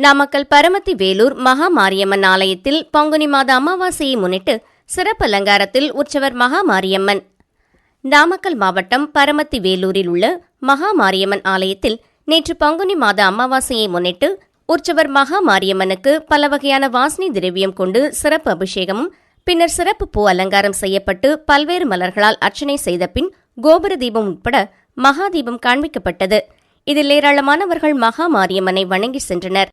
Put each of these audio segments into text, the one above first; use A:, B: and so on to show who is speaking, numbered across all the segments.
A: நாமக்கல் பரமத்தி வேலூர் மகா மாரியம்மன் ஆலயத்தில் பங்குனி மாத அமாவாசையை முன்னிட்டு சிறப்பு அலங்காரத்தில் உற்சவர் மகா மாரியம்மன் நாமக்கல் மாவட்டம் பரமத்தி வேலூரில் உள்ள மகா மாரியம்மன் ஆலயத்தில் நேற்று பங்குனி மாத அமாவாசையை முன்னிட்டு உற்சவர் மகா மாரியம்மனுக்கு பல வகையான வாசனை திரவியம் கொண்டு சிறப்பு அபிஷேகமும் பின்னர் சிறப்பு பூ அலங்காரம் செய்யப்பட்டு பல்வேறு மலர்களால் அர்ச்சனை செய்த பின் கோபுர தீபம் உட்பட மகா தீபம் காண்பிக்கப்பட்டது. இதில் ஏராளமானவர்கள் மகா மாரியம்மனை வணங்கி சென்றனர்.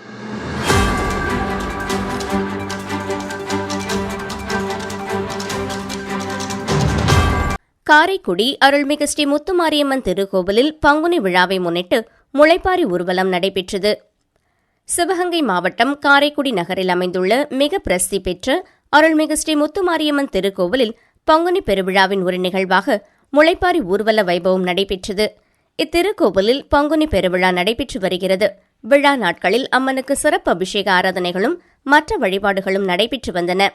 A: காரைக்குடி அருள்மிகு ஸ்ரீ முத்துமாரியம்மன் திருக்கோவிலில் பங்குனி விழாவை முன்னிட்டு முளைப்பாரி ஊர்வலம் நடைபெற்றது. சிவகங்கை மாவட்டம் காரைக்குடி நகரில் அமைந்துள்ள மிக பிரசித்தி பெற்ற அருள்மிகு ஸ்ரீ முத்துமாரியம்மன் திருக்கோவிலில் பங்குனி பெருவிழாவின் ஒரு நிகழ்வாக முளைப்பாரி ஊர்வல வைபவம் நடைபெற்றது. இத்திருக்கோவிலில் பங்குனி பெருவிழா நடைபெற்று வருகிறது. விழா நாட்களில் அம்மனுக்கு சிறப்பு அபிஷேக ஆராதனைகளும் மற்ற வழிபாடுகளும் நடைபெற்று வந்தன.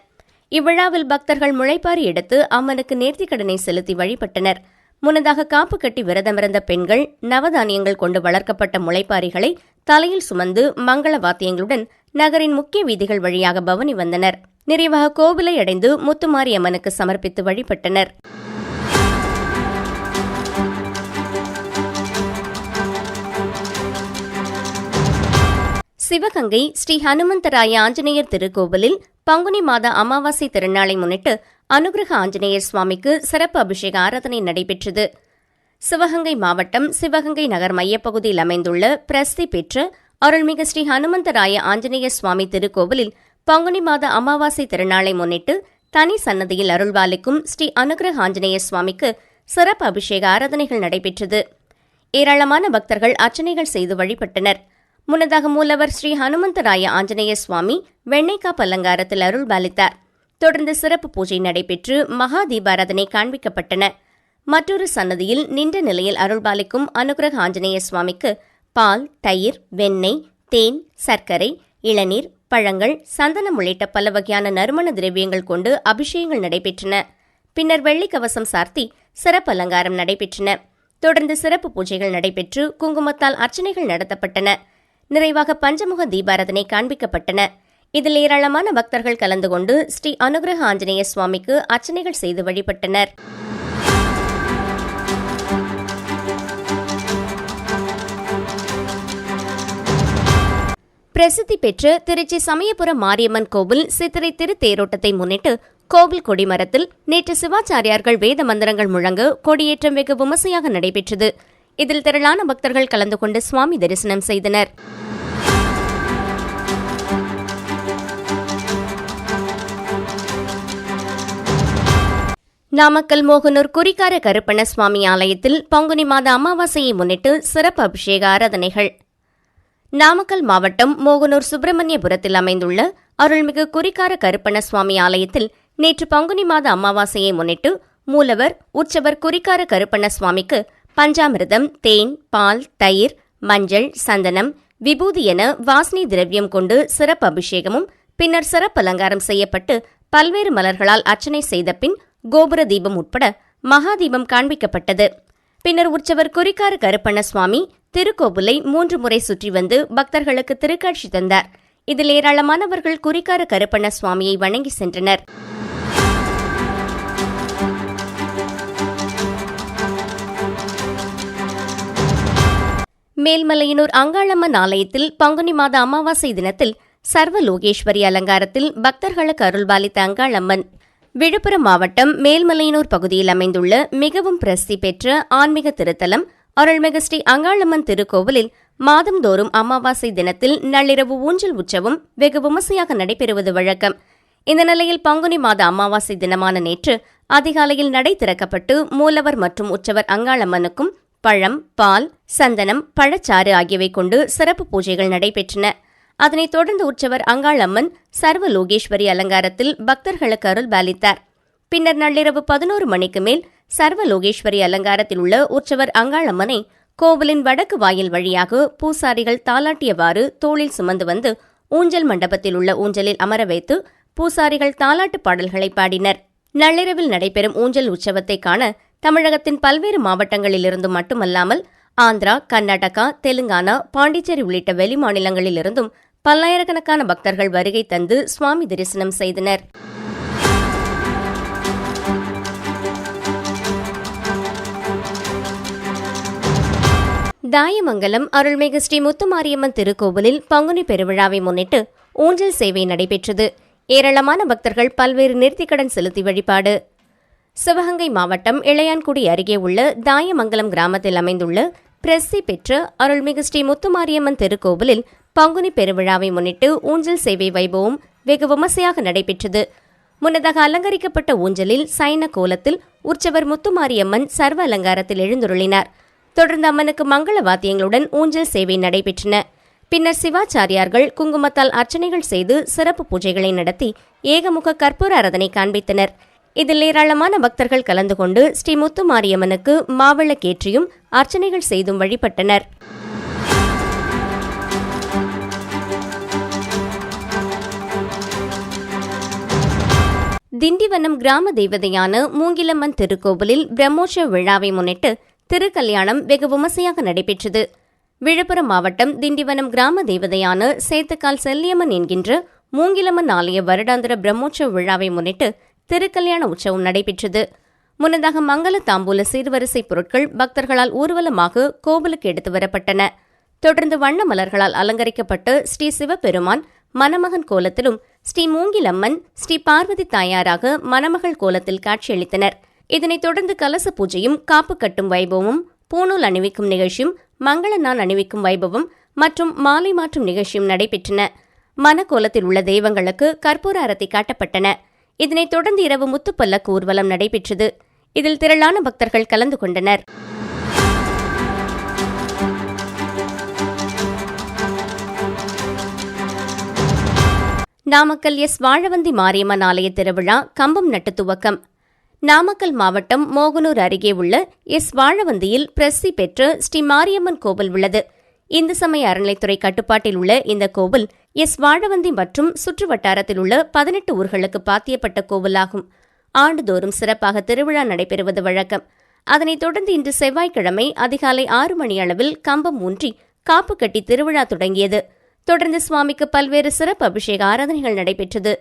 A: இவ்விழாவில் பக்தர்கள் முளைப்பாரி எடுத்து அம்மனுக்கு நேர்த்திக்கடனை செலுத்தி வழிபட்டனர். முன்னதாக காப்பு கட்டி விரதமிருந்த பெண்கள் நவதானியங்கள் கொண்டு வளர்க்கப்பட்ட முளைப்பாரிகளை தலையில் சுமந்து மங்கள வாத்தியங்களுடன் நகரின் முக்கிய வீதிகள் வழியாக பவனி வந்தனர். நிறைவாக கோவிலை அடைந்து முத்துமாரி அம்மனுக்கு சமர்ப்பித்து வழிபட்டனர். சிவகங்கை ஸ்ரீ ஹனுமந்தராய ஆஞ்சநேயர் திருக்கோவிலில் பங்குனி மாத அமாவாசை திருநாளை முன்னிட்டு அனுகிரக ஆஞ்சநேயர் சுவாமிக்கு சிறப்பு அபிஷேக ஆராதனை நடைபெற்றது. சிவகங்கை மாவட்டம் சிவகங்கை நகர் மையப்பகுதியில் அமைந்துள்ள பிரசித்தி பெற்ற அருள்மிகு ஸ்ரீ ஹனுமந்தராய ஆஞ்சநேயர் சுவாமி திருக்கோவிலில் பங்குனி மாத அமாவாசை திருநாளை முன்னிட்டு தனி சன்னதியில் அருள்வாளிக்கும் ஸ்ரீ அனுகிரக ஆஞ்சநேயர் சுவாமிக்கு சிறப்பு அபிஷேக ஆராதனைகள் நடைபெற்றது. ஏராளமான பக்தர்கள் அர்ச்சனைகள் செய்து வழிபட்டனர். முன்னதாக மூலவர் ஸ்ரீ ஹனுமந்தராய ஆஞ்சநேய சுவாமி வெண்ணைக்காப் அலங்காரத்தில் அருள் பாலித்தார் தொடர்ந்து சிறப்பு பூஜை நடைபெற்று மகா தீபாராதனை காண்பிக்கப்பட்டன. மற்றொரு சன்னதியில் நின்ற நிலையில் அருள்பாலிக்கும் அனுகிரக ஆஞ்சநேய சுவாமிக்கு பால் தயிர் வெண்ணெய் தேன் சர்க்கரை இளநீர் பழங்கள் சந்தனம் உள்ளிட்ட பல வகையான நறுமண திரவியங்கள் கொண்டு அபிஷேகங்கள் நடைபெற்றன. பின்னர் வெள்ளி கவசம் சார்த்தி சிறப்பு அலங்காரம் நடைபெற்றன. தொடர்ந்து சிறப்பு பூஜைகள் நடைபெற்று குங்குமத்தால் அர்ச்சனைகள் நடத்தப்பட்டன. நிறைவாக பஞ்சமுக தீபாரதனை காண்பிக்கப்பட்டன. இதில் ஏராளமான பக்தர்கள் கலந்து கொண்டு ஸ்ரீ அனுகிரக ஆஞ்சநேய சுவாமிக்கு அர்ச்சனைகள் செய்து வழிபட்டனர். பிரசித்தி பெற்ற திருச்சி சமயபுரம் மாரியம்மன் கோவில் சித்திரை திருத்தேரோட்டத்தை முன்னிட்டு கோவில் கொடிமரத்தில் நேற்று சிவாச்சாரியார்கள் வேத மந்திரங்கள் முழங்க கொடியேற்றம் வெகு விமர்சையாக நடைபெற்றது. இதில் திரளான பக்தர்கள் கலந்து கொண்டு சுவாமி தரிசனம் செய்தனர். நாமக்கல் மோகனூர் குறிக்கார கருப்பண்ண சுவாமி ஆலயத்தில் பங்குனி மாத அமாவாசையை முன்னிட்டு சிறப்பு அபிஷேக ஆராதனைகள். நாமக்கல் மாவட்டம் மோகனூர் சுப்பிரமணியபுரத்தில் அமைந்துள்ள அருள்மிகு குறிக்கார கருப்பண்ண சுவாமி ஆலயத்தில் நேற்று பங்குனி மாத அமாவாசையை முன்னிட்டு மூலவர் உற்சவர் குறிக்கார கருப்பண்ண சுவாமிக்கு பஞ்சாமிர்தம் தேன் பால் தயிர் மஞ்சள் சந்தனம் விபூதி என வாசனை திரவியம் கொண்டு சிறப்பு அபிஷேகமும் பின்னர் சிறப்பு அலங்காரம் செய்யப்பட்டு பல்வேறு மலர்களால் அர்ச்சனை செய்த பின் கோபுர தீபம் உட்பட மகா தீபம் காண்பிக்கப்பட்டது. பின்னர் உற்சவர் குறிக்கார கருப்பண்ண சுவாமி திருக்கோவிலை மூன்று முறை சுற்றி வந்து பக்தர்களுக்கு திருக்காட்சி தந்தார். இதில் ஏராளமானவர்கள் குறிக்கார கருப்பண்ண சுவாமியை வணங்கி சென்றனர். மேல்மலையனூர் அங்காளம்மன் ஆலயத்தில் பங்குனி மாத அமாவாசை தினத்தில் சர்வ லோகேஸ்வரி அலங்காரத்தில் பக்தர்களுக்கு அருள்பாலித்த அங்காளம்மன். விழுப்புரம் மாவட்டம் மேல்மலையனூர் பகுதியில் அமைந்துள்ள மிகவும் பிரசித்தி பெற்ற ஆன்மீக திருத்தலம் அருள்மிகு ஸ்ரீ அங்காளம்மன் திருக்கோவிலில் மாதந்தோறும் அமாவாசை தினத்தில் நள்ளிரவு ஊஞ்சல் உற்சவம் வெகு விமர்சையாக நடைபெறுவது வழக்கம். இந்த நிலையில் பங்குனி மாத அமாவாசை தினமான நேற்று அதிகாலையில் நடை திறக்கப்பட்டு மூலவர் மற்றும் உற்சவர் அங்காளம்மனுக்கும் பழம் பால் சந்தனம் பழச்சாறு ஆகியவை கொண்டு சிறப்பு பூஜைகள் நடைபெற்றன. அதனைத் தொடர்ந்து உற்சவர் அங்காளம்மன் சர்வ லோகேஸ்வரி அலங்காரத்தில் பக்தர்களுக்கு அருள் பாலித்தார். பின்னர் நள்ளிரவு பதினோரு மணிக்கு மேல் சர்வ லோகேஸ்வரி அலங்காரத்தில் உள்ள உற்சவர் அங்காளம்மனை கோவிலின் வடக்கு வாயில் வழியாக பூசாரிகள் தாலாட்டியவாறு தோளில் சுமந்து வந்து ஊஞ்சல் மண்டபத்தில் உள்ள ஊஞ்சலில் அமர வைத்து பூசாரிகள் தாலாட்டு பாடல்களை பாடினர். நள்ளிரவில் நடைபெறும் ஊஞ்சல் உற்சவத்தை காண தமிழகத்தின் பல்வேறு மாவட்டங்களிலிருந்து மட்டுமல்லாமல் ஆந்திரா கர்நாடகா தெலுங்கானா பாண்டிச்சேரி உள்ளிட்ட வெளி மாநிலங்களிலிருந்தும் பல்லாயிரக்கணக்கான பக்தர்கள் வருகை தந்து சுவாமி தரிசனம் செய்தனர். தாயமங்கலம் அருள்மிகு ஸ்ரீ முத்துமாரியம்மன் திருக்கோவிலில் பங்குனி பெருவிழாவை முன்னிட்டு ஊஞ்சல் சேவை நடைபெற்றது. ஏராளமான பக்தர்கள் பல்வேறு நேர்த்திக்கடன் செலுத்தி வழிபாடு. சிவகங்கை மாவட்டம் இளையான்குடி அருகே உள்ள தாயமங்கலம் கிராமத்தில் அமைந்துள்ள பிரசி பெற்ற அருள்மிகு ஸ்ரீ முத்துமாரியம்மன் திருக்கோவிலில் பங்குனி பெருவிழாவை முன்னிட்டு ஊஞ்சல் சேவை வைபவம் வெகு விமர்சையாக நடைபெற்றது. முன்னதாக அலங்கரிக்கப்பட்ட ஊஞ்சலில் சைன கோலத்தில் உற்சவர் முத்துமாரியம்மன் சர்வ அலங்காரத்தில் எழுந்துருளினார். தொடர்ந்து அம்மனுக்கு மங்கள வாத்தியங்களுடன் ஊஞ்சல் சேவை நடைபெற்றன. பின்னர் சிவாச்சாரியார்கள் குங்குமத்தால் அர்ச்சனைகள் செய்து சிறப்பு பூஜைகளை நடத்தி ஏகமுக கற்பூர அரதனை காண்பித்தனர். இதில் ஏராளமான பக்தர்கள் கலந்து கொண்டு ஸ்ரீ முத்து மாரியம்மனுக்கு மாவிளக்கேற்றியும் அர்ச்சனைகள் செய்தும் வழிபட்டனர். திண்டிவனம் கிராம தெய்வதையான மூங்கிலம்மன் திருக்கோவிலில் பிரம்மோற்சவ விழாவை முன்னிட்டு திருக்கல்யாணம் வெகு விமர்சையாக நடைபெற்றது. விழுப்புரம் மாவட்டம் திண்டிவனம் கிராம தெய்வதையான சேத்துக்கால் செல்லியம்மன் என்கின்ற மூங்கிலம்மன் ஆலய வருடாந்திர பிரம்மோற்சவ விழாவை முன்னிட்டு திருக்கல்யாண உற்சவம் நடைபெற்றது. முன்னதாக மங்கள தாம்பூல சீர்வரிசை பொருட்கள் பக்தர்களால் ஊர்வலமாக கோவிலுக்கு எடுத்து வரப்பட்டன. தொடர்ந்து வண்ண மலர்களால் அலங்கரிக்கப்பட்டு ஸ்ரீ சிவபெருமான் மணமகன் கோலத்திலும் ஸ்ரீ மூங்கிலம்மன் ஸ்ரீ பார்வதி தாயாராக மணமகள் கோலத்தில் காட்சியளித்தனர். இதனைத் தொடர்ந்து கலச பூஜையும் காப்பு கட்டும் வைபவமும் பூணூல் அணிவிக்கும் நிகழ்ச்சியும் மங்கள நாள் அணிவிக்கும் வைபவம் மற்றும் மாலை மாற்றும் நிகழ்ச்சியும் நடைபெற்றன. மனக்கோலத்தில் உள்ள தெய்வங்களுக்கு கற்பூர அரத்தை காட்டப்பட்டன. இதனைத் தொடர்ந்து இரவு முத்துப்பல்லக்கு ஊர்வலம் நடைபெற்றது. இதில் திரளான பக்தர்கள் கலந்து கொண்டனர். நாமக்கல் எஸ். வாழவந்தி மாரியம்மன் ஆலய திருவிழா கம்பம் நட்டு துவக்கம். நாமக்கல் மாவட்டம் மோகனூர் அருகே உள்ள எஸ். வாழவந்தியில் பிரசி பெற்ற ஸ்ரீ மாரியம்மன் கோவில் உள்ளது. இந்து சமய அறநிலைத்துறை கட்டுப்பாட்டில் உள்ள இந்த கோவில் எஸ் வாழவந்தி மற்றும் சுற்று வட்டாரத்தில் உள்ள பதினெட்டு ஊர்களுக்கு பாத்தியப்பட்ட கோவிலாகும். ஆண்டுதோறும் சிறப்பாக திருவிழா நடைபெறுவது வழக்கம். அதனைத் தொடர்ந்து இன்று செவ்வாய்க்கிழமை அதிகாலை ஆறு மணி அளவில் கம்பம் ஊன்றி காப்பு கட்டி திருவிழா தொடங்கியது. தொடர்ந்து சுவாமிக்கு பல்வேறு சிறப்பு அபிஷேக ஆராதனைகள் நடைபெற்றது.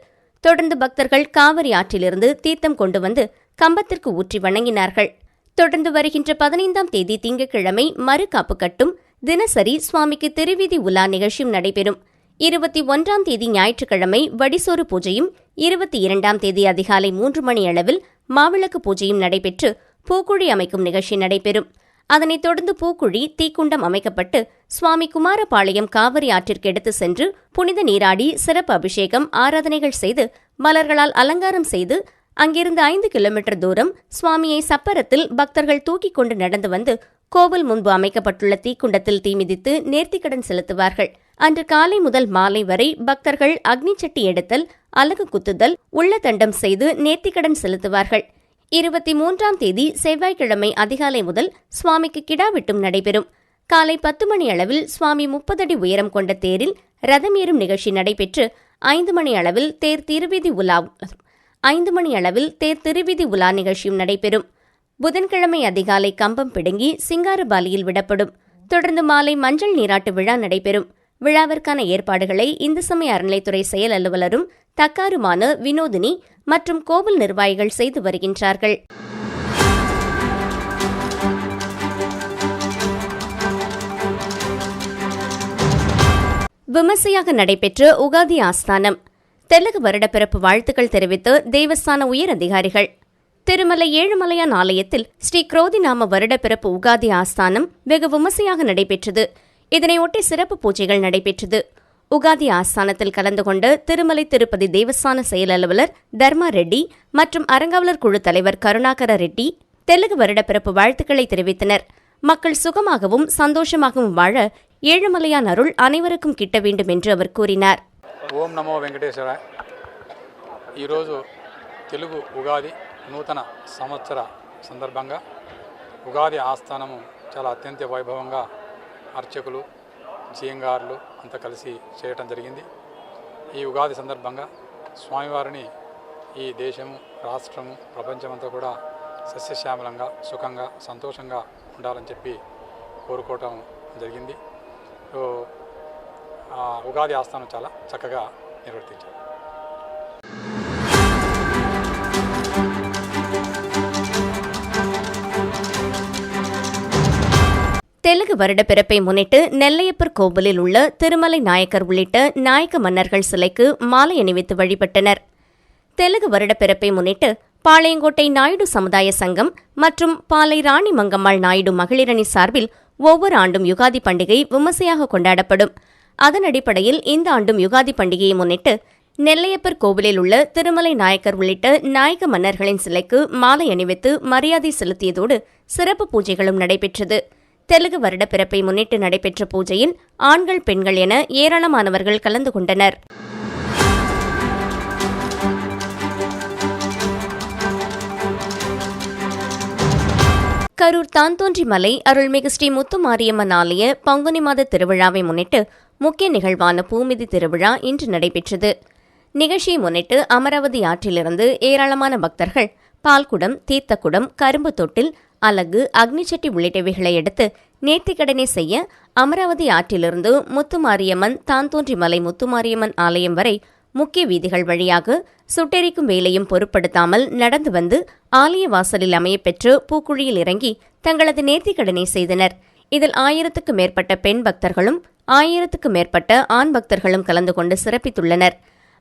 A: தொடர்ந்து பக்தர்கள் காவிரி ஆற்றிலிருந்து தீர்த்தம் கொண்டு வந்து கம்பத்திற்கு ஊற்றி வணங்கினார்கள். தொடர்ந்து வருகின்ற பதினைந்தாம் தேதி திங்கட்கிழமை மறு காப்பு கட்டும் தினசரி சுவாமிக்கு திருவிதி உலா நிகழ்ச்சியும் நடைபெறும். இருபத்தி ஒன்றாம் தேதி ஞாயிற்றுக்கிழமை வடிசோறு பூஜையும் இருபத்தி இரண்டாம் தேதி அதிகாலை மூன்று மணி அளவில் மாவிளக்கு பூஜையும் நடைபெற்று பூக்குழி அமைக்கும் நிகழ்ச்சி நடைபெறும். அதனைத் தொடர்ந்து பூக்குழி தீக்குண்டம் அமைக்கப்பட்டு சுவாமி குமாரபாளையம் காவிரி ஆற்றிற்கு எடுத்து சென்று புனித நீராடி சிறப்பு அபிஷேகம் ஆராதனைகள் செய்து மலர்களால் அலங்காரம் செய்து அங்கிருந்து ஐந்து கிலோமீட்டர் தூரம் சுவாமியை சப்பரத்தில் பக்தர்கள் தூக்கிக் கொண்டு நடந்து வந்து கோவில் முன்பு அமைக்கப்பட்டுள்ள தீக்குண்டத்தில் தீமிதித்து நேர்த்திக்கடன் செலுத்துவார்கள். அன்று காலை முதல் மாலை வரை பக்தர்கள் அக்னி சட்டி எடுத்தல் அலகு குத்துதல் உள்ள தண்டம் செய்து நேர்த்திக்கடன் செலுத்துவார்கள். இருபத்தி மூன்றாம் தேதி செவ்வாய்க்கிழமை அதிகாலை முதல் சுவாமிக்கு கிடா வெட்டும் நடைபெறும். காலை பத்து மணி அளவில் சுவாமி முப்பது அடி உயரம் கொண்ட தேரில் ரதம் ஏறும் நிகழ்ச்சி நடைபெற்று ஐந்து மணி அளவில் தேர் திருவிதி உலா ஐந்து மணி அளவில் தேர் திருவிதி உலா நிகழ்ச்சியும் நடைபெறும். புதன்கிழமை அதிகாலை கம்பம் பிடுங்கி சிங்காரபாலியில் விடப்படும். தொடர்ந்து மாலை மஞ்சள் நீராட்டு விழா நடைபெறும். விழாவிற்கான ஏற்பாடுகளை இந்து சமய அறநிலைத்துறை செயல் அலுவலரும் தக்காருமான வினோதினி மற்றும் கோவில் நிர்வாகிகள் செய்து வருகின்றார்கள். விமர்சையாக நடைபெற்ற உகாதி ஆஸ்தானம். தெலுங்கு வருடப்பிறப்பு வாழ்த்துக்கள் தெரிவித்து தேவஸ்தான உயர் அதிகாரிகள். திருமலை ஏழுமலையான் ஆலயத்தில் ஸ்ரீ குரோதிநாம வருடப்பிறப்பு உகாதி ஆஸ்தானம் வெகு விமர்சையாக நடைபெற்றது இதனையொட்டி சிறப்பு பூஜைகள் நடைபெற்றது உகாதி ஆஸ்தானத்தில் கலந்து கொண்ட திருமலை திருப்பதி தேவஸ்தான செயல் அலுவலர் தர்மா ரெட்டி மற்றும் அறங்காவலர் குழு தலைவர் கருணாகர ரெட்டி தெலுங்கு வருடப்பிறப்பு வாழ்த்துக்களை தெரிவித்தனர் மக்கள் சுகமாகவும் சந்தோஷமாகவும் வாழ ஏழுமலையான் அருள் அனைவருக்கும் கிட்ட வேண்டும் என்று அவர் கூறினார்
B: ఓం నమో వెంకటేశ్వర ఈరోజు తెలుగు ఉగాది నూతన సంవత్సర సందర్భంగా ఉగాది ఆస్థానము చాలా అత్యంత వైభవంగా అర్చకులు జీయంగారులు అంతా కలిసి చేయటం జరిగింది. ఈ ఉగాది సందర్భంగా స్వామివారిని ఈ దేశము రాష్ట్రము ప్రపంచమంతా కూడా సస్యశ్యామలంగా సుఖంగా సంతోషంగా ఉండాలని చెప్పి కోరుకోవటం జరిగింది. సో ఆ, ఉగాది ఆస్థానం చాలా చక్కగా నిర్వర్తించారు.
A: தெலுங்கு வருட பிறப்பை முன்னிட்டு நெல்லையப்பர் கோவிலில் உள்ள திருமலை நாயக்கர் உள்ளிட்ட நாயக்க மன்னர்கள் சிலைக்கு மாலை அணிவித்து வழிபட்டனர். தெலுங்கு வருட பிறப்பை முன்னிட்டு பாளையங்கோட்டை நாயுடு சமுதாய சங்கம் மற்றும் பாலை ராணி மங்கம்மாள் நாயுடு மகளிரணி சார்பில் ஒவ்வொரு ஆண்டும் யுகாதி பண்டிகை விமர்சையாக கொண்டாடப்படும். அதன் அடிப்படையில் இந்த ஆண்டும் யுகாதி பண்டிகையை முன்னிட்டு நெல்லையப்பர் கோவிலில் உள்ள திருமலை நாயக்கர் உள்ளிட்ட நாயக்க மன்னர்களின் சிலைக்கு மாலை அணிவித்து மரியாதை செலுத்தியதோடு சிறப்பு பூஜைகளும் நடைபெற்றது. தெலுங்கு வருட பிறப்பை முன்னிட்டு நடைபெற்ற பூஜையில் ஆண்கள் பெண்கள் என ஏராளமானவர்கள் கலந்து கொண்டனர். கரூர் தாந்தோன்றி மலை அருள்மிகு ஸ்ரீ முத்துமாரியம்மன் ஆலய பங்குனி மாத திருவிழாவை முன்னிட்டு முக்கிய நிகழ்வான பூமிதி திருவிழா இன்று நடைபெற்றது. நிகழ்ச்சியை முன்னிட்டு அமராவதி ஆற்றிலிருந்து ஏராளமான பக்தர்கள் பால்குடம் தீர்த்தக்குடம் கரும்பு தொட்டில் அலகு அக்னிச்சட்டி உள்ளிட்டவைகளை எடுத்து நேர்த்திக்கடனை செய்ய அமராவதி ஆற்றிலிருந்து முத்துமாரியம்மன் தாந்தோன்றி மலை முத்துமாரியம்மன் ஆலயம் வரை முக்கிய வீதிகள் வழியாக சுட்டெரிக்கும் வேலையும் பொருட்படுத்தாமல் நடந்து வந்து ஆலய வாசலில் அமையப்பெற்று பூக்குழியில் இறங்கி தங்களது நேர்த்திக்கடனை செய்தனர். இதில் ஆயிரத்துக்கு மேற்பட்ட பெண் பக்தர்களும் ஆயிரத்துக்கு மேற்பட்ட ஆண் பக்தர்களும் கலந்து கொண்டு சிறப்பித்துள்ளனர்.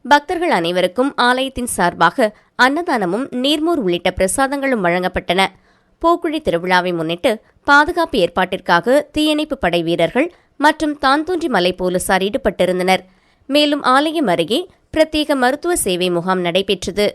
A: பக்தர்கள் அனைவருக்கும் ஆலயத்தின் சார்பாக அன்னதானமும் நீர்மோர் உள்ளிட்ட பிரசாதங்களும் வழங்கப்பட்டன. போக்குழி திருவிழாவை முன்னிட்டு பாதுகாப்பு ஏற்பாட்டிற்காக தீயணைப்பு படை வீரர்கள் மற்றும் தாந்தோன்றி மலை போலீசார் ஈடுபட்டிருந்தனர். மேலும் ஆலயம் அருகே பிரத்யேக மருத்துவ சேவை முகாம் நடைபெற்றது.